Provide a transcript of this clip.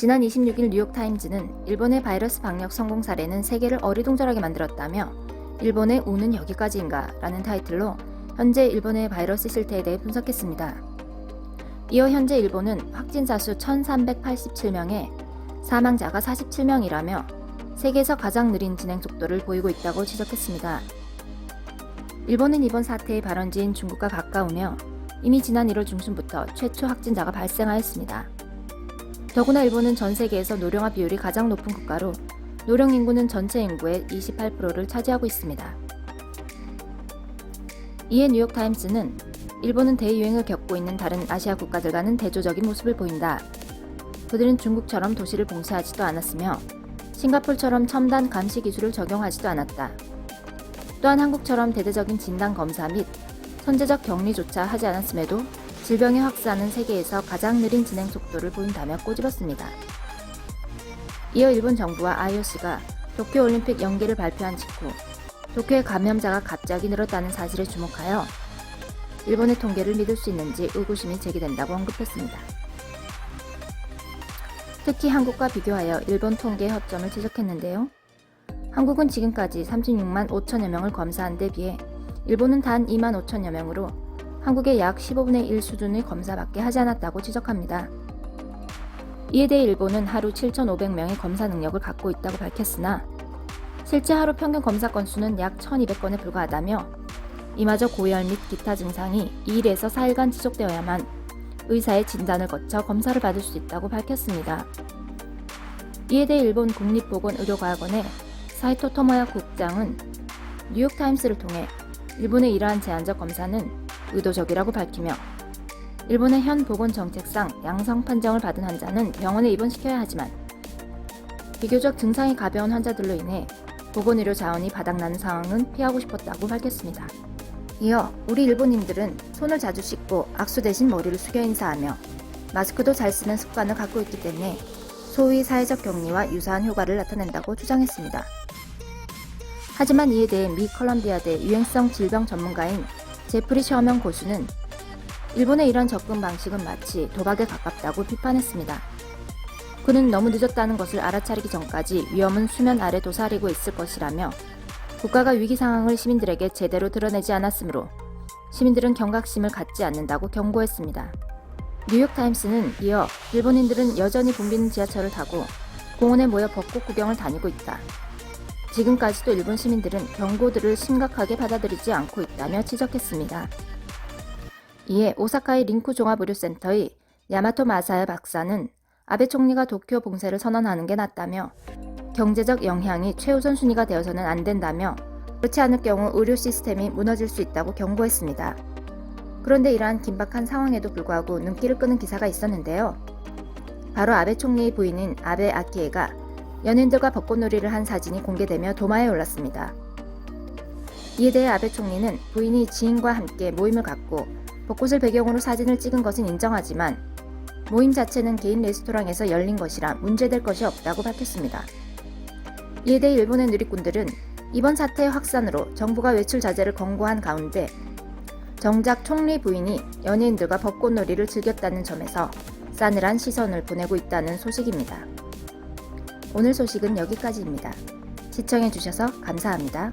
지난 26일 뉴욕타임즈는 일본의 바이러스 방역 성공 사례는 세계를 어리둥절하게 만들었다며 일본의 우는 여기까지인가 라는 타이틀로 현재 일본의 바이러스 실태에 대해 분석했습니다. 이어 현재 일본은 확진자 수 1387명에 사망자가 47명이라며 세계에서 가장 느린 진행 속도를 보이고 있다고 지적했습니다. 일본은 이번 사태의 발원지인 중국과 가까우며 이미 지난 1월 중순부터 최초 확진자가 발생하였습니다. 더구나 일본은 전 세계에서 노령화 비율이 가장 높은 국가로 노령 인구는 전체 인구의 28%를 차지하고 있습니다. 이에 뉴욕타임스는 일본은 대유행을 겪고 있는 다른 아시아 국가들과는 대조적인 모습을 보인다. 그들은 중국처럼 도시를 봉쇄하지도 않았으며 싱가폴처럼 첨단 감시 기술을 적용하지도 않았다. 또한 한국처럼 대대적인 진단 검사 및 선제적 격리조차 하지 않았음에도 질병의 확산은 세계에서 가장 느린 진행 속도를 보인다며 꼬집었습니다. 이어 일본 정부와 IOC가 도쿄올림픽 연기를 발표한 직후 도쿄의 감염자가 갑자기 늘었다는 사실에 주목하여 일본의 통계를 믿을 수 있는지 의구심이 제기된다고 언급했습니다. 특히 한국과 비교하여 일본 통계의 허점을 지적했는데요. 한국은 지금까지 36만 5천여 명을 검사한 데 비해 일본은 단 2만 5천여 명으로 한국의 약 15분의 1 수준의 검사밖에 하지 않았다고 지적합니다. 이에 대해 일본은 하루 7,500명의 검사 능력을 갖고 있다고 밝혔으나 실제 하루 평균 검사 건수는 약 1,200건에 불과하다며 이마저 고열 및 기타 증상이 2일에서 4일간 지속되어야만 의사의 진단을 거쳐 검사를 받을 수 있다고 밝혔습니다. 이에 대해 일본 국립보건의료과학원의 사이토 토모야 국장은 뉴욕타임스를 통해 일본의 이러한 제한적 검사는 의도적이라고 밝히며 일본의 현 보건 정책상 양성 판정을 받은 환자는 병원에 입원시켜야 하지만 비교적 증상이 가벼운 환자들로 인해 보건의료 자원이 바닥나는 상황은 피하고 싶었다고 밝혔습니다. 이어 우리 일본인들은 손을 자주 씻고 악수 대신 머리를 숙여 인사하며 마스크도 잘 쓰는 습관을 갖고 있기 때문에 소위 사회적 격리와 유사한 효과를 나타낸다고 주장했습니다. 하지만 이에 대해 미 컬럼비아대 유행성 질병 전문가인 제프리 셔먼 고수는 일본의 이런 접근 방식은 마치 도박에 가깝다고 비판했습니다. 그는 너무 늦었다는 것을 알아차리기 전까지 위험은 수면 아래 도사리고 있을 것이라며 국가가 위기 상황을 시민들에게 제대로 드러내지 않았으므로 시민들은 경각심을 갖지 않는다고 경고했습니다. 뉴욕타임스는 이어 일본인들은 여전히 붐비는 지하철을 타고 공원에 모여 벚꽃 구경을 다니고 있다. 지금까지도 일본 시민들은 경고들을 심각하게 받아들이지 않고 있다며 지적했습니다. 이에 오사카의 링쿠 종합의료센터의 야마토 마사야 박사는 아베 총리가 도쿄 봉쇄를 선언하는 게 낫다며 경제적 영향이 최우선 순위가 되어서는 안 된다며 그렇지 않을 경우 의료 시스템이 무너질 수 있다고 경고했습니다. 그런데 이러한 긴박한 상황에도 불구하고 눈길을 끄는 기사가 있었는데요. 바로 아베 총리의 부인인 아베 아키에가 연인들과 벚꽃놀이를 한 사진이 공개되며 도마에 올랐습니다. 이에 대해 아베 총리는 부인이 지인과 함께 모임을 갖고 벚꽃을 배경으로 사진을 찍은 것은 인정하지만 모임 자체는 개인 레스토랑에서 열린 것이라 문제될 것이 없다고 밝혔습니다. 이에 대해 일본의 누리꾼들은 이번 사태의 확산으로 정부가 외출 자제를 권고한 가운데 정작 총리 부인이 연예인들과 벚꽃놀이를 즐겼다는 점에서 싸늘한 시선을 보내고 있다는 소식입니다. 오늘 소식은 여기까지입니다. 시청해주셔서 감사합니다.